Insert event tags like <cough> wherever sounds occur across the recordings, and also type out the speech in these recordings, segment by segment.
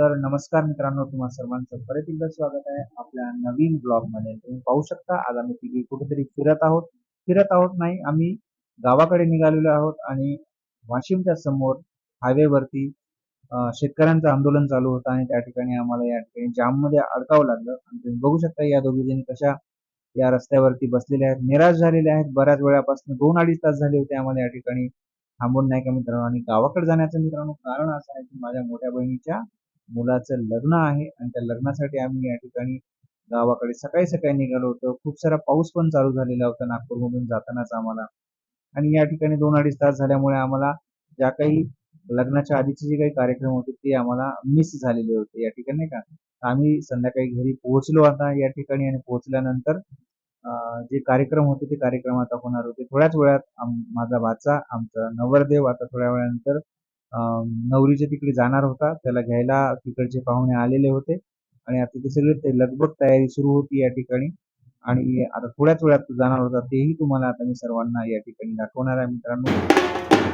तर नमस्कार मित्रांनो तुम्हा सर्वांचं परत एकदा स्वागत आहे आपल्या नवीन ब्लॉगमध्ये तुम्ही पाहू शकता आज आम्ही तिघे कुठेतरी फिरत आहोत. फिरत आहोत नाही आम्ही गावाकडे निघालेलो आहोत आणि वाशिमच्या समोर हायवे वरती शेतकऱ्यांचं आंदोलन चालू होतं आणि त्या ठिकाणी आम्हाला या ठिकाणी जाममध्ये अडकावं लागलं. आणि तुम्ही बघू शकता या दोघी जणी कशा या रस्त्यावरती बसलेल्या आहेत. निराश झालेल्या आहेत. बऱ्याच वेळापासून दोन अडीच तास झाले होते आम्हाला या ठिकाणी थांबून नाही का मित्रांनो? आणि गावाकडे जाण्याचं मित्रांनो कारण असं आहे की माझ्या मोठ्या बहिणीच्या मुलाचं लग्न आहे आणि त्या लग्नासाठी आम्ही या ठिकाणी गावाकडे सकाळी सकाळी निघालो होतो. खूप सारा पाऊस पण चालू झालेला होता नागपूरमधून जातानाच आम्हाला. आणि या ठिकाणी दोन अडीच तास झाल्यामुळे आम्हाला ज्या काही लग्नाच्या आधीचे जे काही कार्यक्रम होते ते आम्हाला मिस झालेले होते. या ठिकाणी नाही का? आम्ही संध्याकाळी घरी पोहोचलो आता या ठिकाणी आणि पोहोचल्यानंतर जे कार्यक्रम होते ते कार्यक्रम आता होणार होते. थोड्याच वेळात माझा वाचा आमचा नवरदेव आता थोड्या वेळानंतर नवरीच्या तिकडे जाणार होता. त्याला घ्यायला तिकडचे पाहुणे आलेले होते. आणि आता ते सगळे ते लगबग तयारी सुरू होती या ठिकाणी. आणि आता थोड्याच वेळात जाणार होता. तेही तुम्हाला आता मी सर्वांना या ठिकाणी दाखवणार आहे मित्रांनो.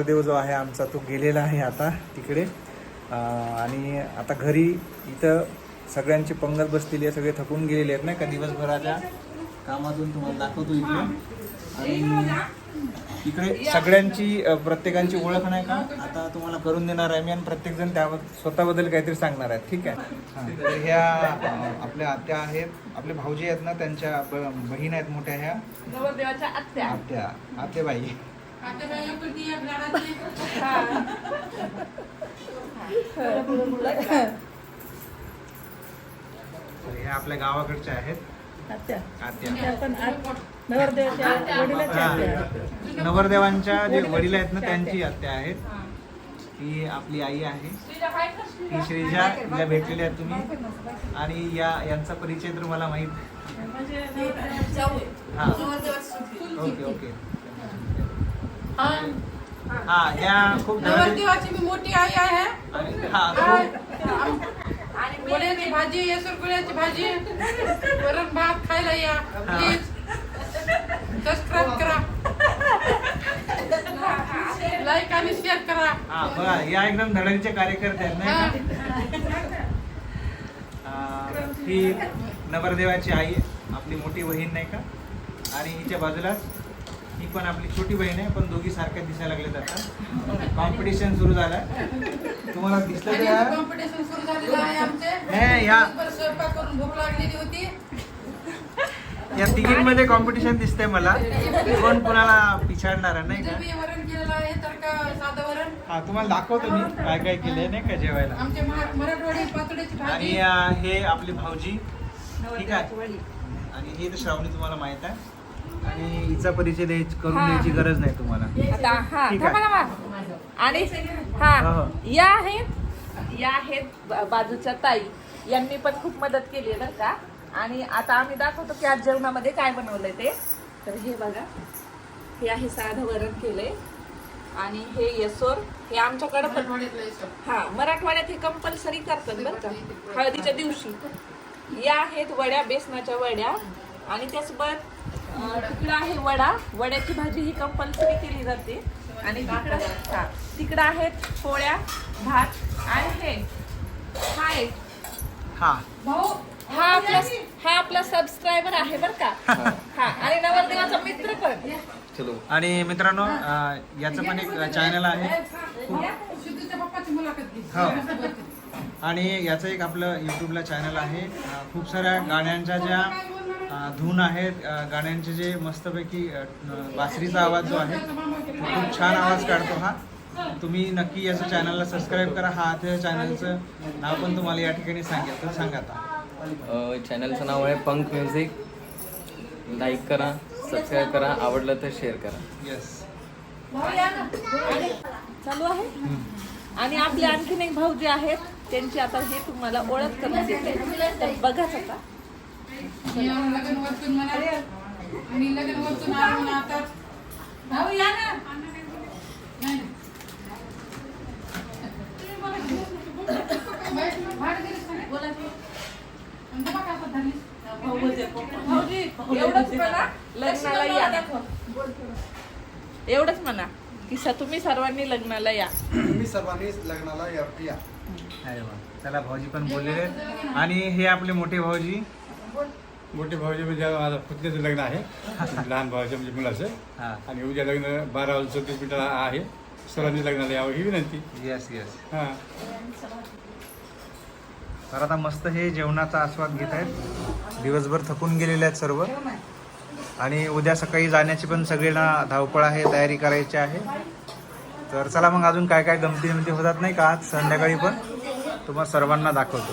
नवरदेव जो आहे आमचा तो गेलेला आहे आता तिकडे. आणि आता घरी इथं सगळ्यांची पंगत बसलेली आहे सगळे थकून गेलेले आहेत नाही का दिवसभराच्या कामातून तुम्हाला दाखवतो इकडे आणि इकडे सगळ्यांची प्रत्येकांची ओळख नाही का? आता तुम्हाला करून देणार आहे. मी आणि प्रत्येकजण त्याबद्दल स्वतःबद्दल काहीतरी सांगणार आहेत ठीक आहे. तर ह्या आपल्या आत्या आहेत. आपले भाऊजी आहेत ना त्यांच्या बहीण आहेत मोठ्या ह्या. आत्या. आत्याबाई. ह्या आपल्या गावाकडच्या आहेत. नवरदेवाच्या हा. जे वडील आहेत ना त्यांची आत्या आहेत. ही आपली आई आहे. ही श्रीजा हिला भेटलेली आहेत तुम्ही. आणि या यांचा परिचय तर मला माहीत हा. Okay okay. हा या खूप नवरदेवाची मी मोठी आई आहे. हा वड्याची भाजी येसुरकुळ्याची भाजी. वरण भात खायला या प्लीज सबस्क्राईब करा. लाईक आणि शेअर करा. हा बघा या एकदम धडाडीचे कार्यकर्ते आहेत नाही का? ही नवरदेवाची आई आपली मोठी बहीण नाही का? आणि हिच्या बाजूलाच ही पण आपली छोटी बहीण आहे पण दोघी सारख्या दिसायला लागले आता. कॉम्पिटिशन सुरू झालंय तुम्हाला दिसलं तर कॉम्पिटिशन सुरू झालेलं आहे आमचे. हे, या. दिवसभर स्वयंपाक करून भूक लागलेली होती. या तिघींमध्ये कॉम्पिटिशन दिसते मला. कोण कोणाला पिछाडणार आहे नाही का? तुम्ही वरण केलेलं आहे तर का साधं वरण? हा तुम्हाला दाखवतो मी काय काय केलंय नाही का जेवायला. मराठवाडी पातळीची आणि भाजी अं, हे आपली भाऊजी. ठीक आहे. आणि हे तर श्रावणी तुम्हाला माहीत आहे. आणि हिचा परिचय द्यायची करून द्यायची गरज नाही तुम्हाला. आता हा ठीक थांबा आहे. थांबा. आणि हा हो. या आहेत या आहेत बा- बाजूच्या ताई. यांनी पण खूप मदत केली आहे बरं का. आणि आता आम्ही दाखवतो की आज जेवणामध्ये काय बनवलंय ते. तर हे बघा. हे आहे साधं वरण केलंय आणि हे येसोर. हे आमच्याकडे पण. हा मराठवाड्यात हे कंपल्सरी करतात बरं का. हळदीच्या दिवशी. या आहेत वड्या बेसनाच्या वड्या. आणि त्यासोबत अं, तिकडं आहे वडा. वड्याची भाजी ही कंपल्सरी केली जाते. आणि तिकडं हा तिकडं आहेत पोळ्या भात आणि हे. हा एक. हा. भाऊ हा आपला हा आपला सबस्क्रायबर आहे बरं का? हा. आणि नवरदेवाचा मित्र पण. आणि मित्रांनो अं, याचं पण एक चॅनल आहे. सिद्धूच्या पप्पाची मुलाखत घे हो. आणि याचं एक आपलं यूट्यूबला चॅनल आहे. अं, खूप साऱ्या गाण्यांच्या ज्या धून आहेत अं, गाण्यांचे जे मस्तपैकी बासरीचा आवाज जो आहे तो खूप छान आवाज काढतो हा. तुम्ही नक्की याचं चॅनलला सबस्क्राईब करा. हा त्या चॅनलचं नाव पण तुम्हाला या ठिकाणी सांगेल. तर सांगा आता. चॅनलचं नाव आहे पंख म्युझिक लाईक करा सबस्क्राईब करा. आवडलं तर शेअर करा. येस चालू आहे? आणि आपले आणखीन एक भाऊ जे आहेत त्यांची आता हे तुम्हाला ओळख करून देते. तर बघाच आता. लग्न वरतून म्हणाले. मी लग्न वरतून आलो ना आता भाऊ या ना? आणि एवढंच म्हणा. लग्नाला या. एवढंच म्हणा की स- तुम्ही सर्वांनी लग्नाला या. तुम्ही सर्वांनी लग्नाला या या. अरे वा. चला भाऊजी पण बोललेले आहेत. आणि हे आपले मोठे भाऊजी. मोठे भाऊजी म्हणजे माझं पुतण्याचं लग्न आहे. <laughs> लहान भावाच्या म्हणजे मुलाचं. हा. आणि उद्या लग्न बारा वाजता चौतीस मिनिटाला आहे. सर्वांनी लग्नाला यावं ही विनंती. येस येस हां. तर आता मस्त हे जेवणाचा आस्वाद घेत आहेत. दिवसभर थकून गेलेले आहेत सर्व. आणि उद्या सकाळी जाण्याची पण सगळ्यांना धावपळ आहे तयारी करायची आहे. तर चला मग अजून काय काय गमती गमती होतात नाही का आज? संध्याकाळी पण. तुम्हाला सर्वांना दाखवतो.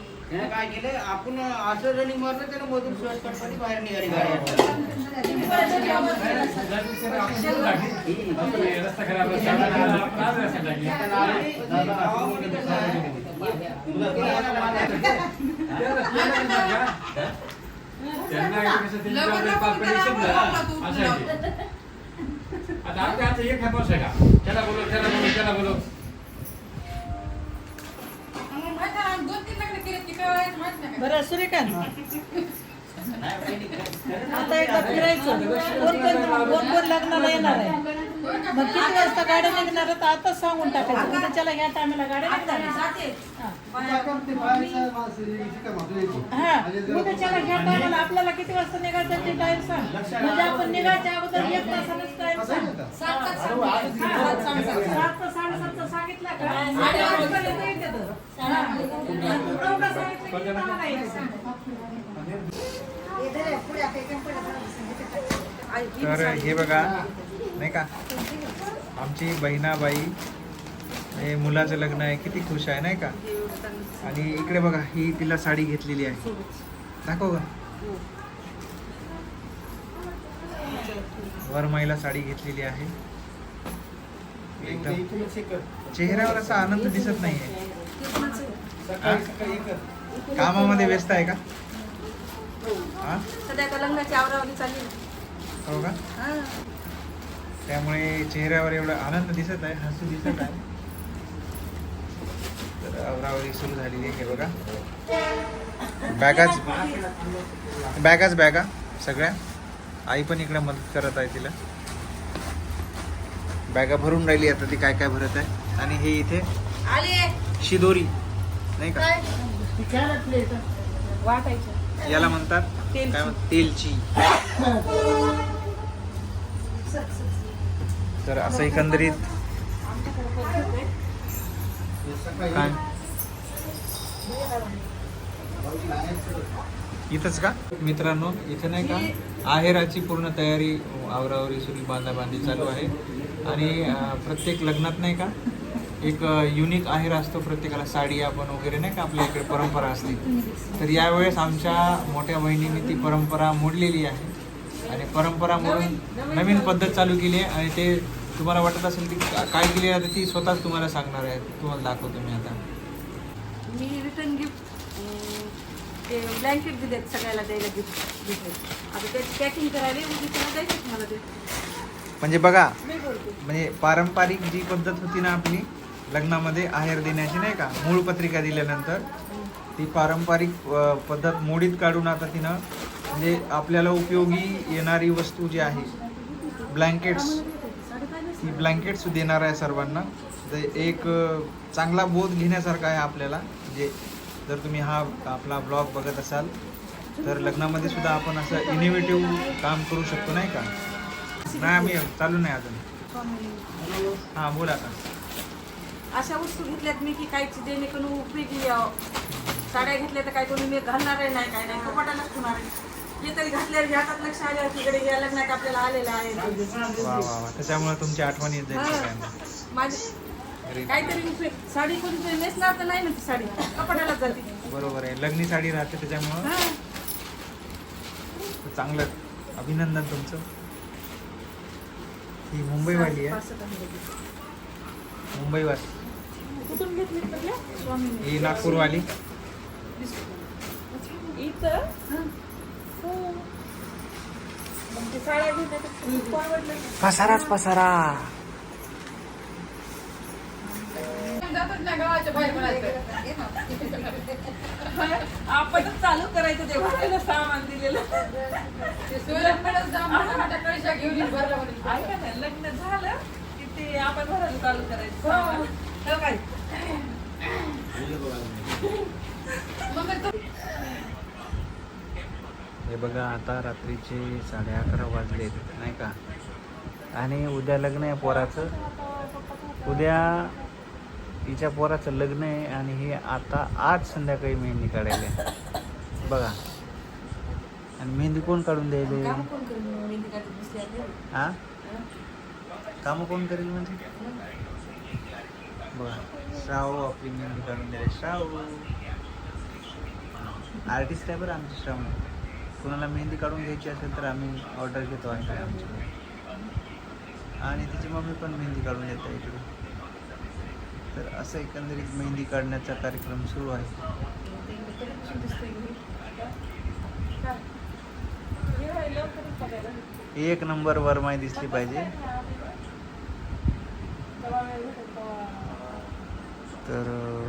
त्यानं काय केलं आपण असं रनिंग मारलं त्यानं मधून शॉर्टकटमध्ये बाहेर निघाली रस्ता खराब आता आपल्या हातात एक हात आहे का त्याला बोलो त्याला बोलो त्याला बोलो बरं सूर्यकांत. आता एकदा फिरायचं. कोण कोण कोण कोण लग्नाला येणार आहे. मग किती वाजता गाड्या निघणार आहेत आताच सांगून टाकायचं. उद्या चला ह्या टायमाला गाड्या निघणार हे. हा. उद्या चला ह्या टायमाला आपल्याला किती वाजता निघायचं ते टाइम सांग. म्हणजे आपण निघायच्या अगोदर एक तासानच टाइम सांग. साडेसातचं सांगितलं. का? येतं. हा. सांगितलं की. तर हे बघा नाही का? आमची बहिणाबाई हे मुलाचं लग्न आहे किती खुश आहे नाही का? आणि इकडे बघा ही तिला साडी घेतलेली आहे. दाखव का वरमाईला साडी घेतलेली आहे. एकदम. चेहऱ्यावर असा आनंद दिसत नाहीये? कामामध्ये व्यस्त आहे का? हा? हो का? त्यामुळे चेहऱ्यावर एवढा आनंद दिसत आहे हसू दिसत आहे. तर अवरावरी सुरू झालेली आहे बघा. बॅगाच बॅगाच बॅगा सगळ्या. आई पण इकडे मदत करत आहे तिला. बॅगा भरून राहिली आता ती काय काय भरत आहे. आणि हे इथे शिदोरी नाही का? याला म्हणतात. काय म्हणतात? तेलची. तर असं एकंदरीत काय? इथंच का? मित्रांनो इथं नाही का? आहेराची पूर्ण तयारी आवरावरी सुरू बांधाबांधी चालू आहे. आणि प्रत्येक लग्नात नाही का? एक युनिक आहेर असतो प्रत्येकाला. साडी आपण वगैरे नाही का? आपल्या इकडे परंपरा असते. तर यावेळेस आमच्या मोठ्या बहिणीने ती परंपरा मोडलेली आहे. आणि परंपरा मोडून नवीन पद्धत चालू केली आहे आणि ते तुम्हाला वाटत असेल की का- काय केली आहे तर ती स्वतःच तुम्हाला सांगणार आहे. तुम्हाला दाखवतो मी आता. मी रिटर्न गिफ्ट ते ब्लँकेट दिलेत सगळ्याला द्यायला गिफ्ट दिले आता त्याची पॅकिंग करायला उद्या त्याला द्यायचं मला ते. म्हणजे बघा म्हणजे पारंपरिक जी पद्धत होती ना आपली लग्नामध्ये आहेर देण्याची नाही का मूळ पत्रिका दिल्यानंतर ती पारंपरिक पद्धत मोडीत काढून आता तिनं म्हणजे आपल्याला उपयोगी येणारी वस्तू जी आहे ब्लँकेट्स ही ब्लँकेट्स देणार आहे सर्वांना. ते एक चांगला बोध घेण्यासारखा आहे आपल्याला. म्हणजे जर तुम्ही हा आपला ब्लॉग बघत असाल तर लग्नामध्ये सुद्धा आपण असं इनोव्हेटिव्ह काम करू शकतो नाही का? नाही आम्ही चालू नाही अजून. हां बोला का अशा वस्तू घेतल्यात मी की काहीची जेणेकरून उपयोगी साड्या घेतल्या तर काही कोणी मी घालणार आहे नाही काय नाही कपाटालाच होणार आहे. हे तरी घातल्यावर हातात लक्ष आलं तिकडे या लग्नात आपल्याला आलेलं आहे. वा वा वा त्याच्यामुळे तुमची आठवण येत जाईल सगळ्यांना माझी अरे काहीतरी उपयोग साडी कोणीतरी नेसणार तर नाही ना ती साडी. कपाटालाच जाते बरोबर आहे. लग्नी साडी राहते त्याच्यामुळं. हा. चांगलं अभिनंदन तुमचं. ही मुंबईवाली आहे. मुंबईवासी कुठून घेतली म्हटलं ही नागपूरवाली. इथं? पसाराच पसारा. आपणच चालू करायचं ते भरायला सामान दिलेलं लग्न झालं की ते आपण भरायला चालू करायचं. सामान. हो काय मग हे बघा आता रात्रीचे साडे अकरा वाजलेत नाही का? आणि उद्या लग्न आहे पोराचं. उद्या तिच्या पोराचं लग्न आहे आणि हे आता आज संध्याकाळी मेहंदी काढायला आहे. बघा. आणि मेहंदी कोण काढून द्यायले? हा? कामं कोण करेल म्हणजे? बघा. श्राव आपली मेहंदी काढून द्यायला श्राव. आर्टिस्ट आहे बरं आमची श्रावण. कुणाला मेहंदी काढून घ्यायची असेल तर आम्ही ऑर्डर घेतो आहे आमची. आणि तिची मम्मी पण मेहंदी काढून देते इकडे. तर असं एकंदरीत मेहंदी काढण्याचा कार्यक्रम सुरू आहे. एक नंबर वरमाई दिसली पाहिजे. तर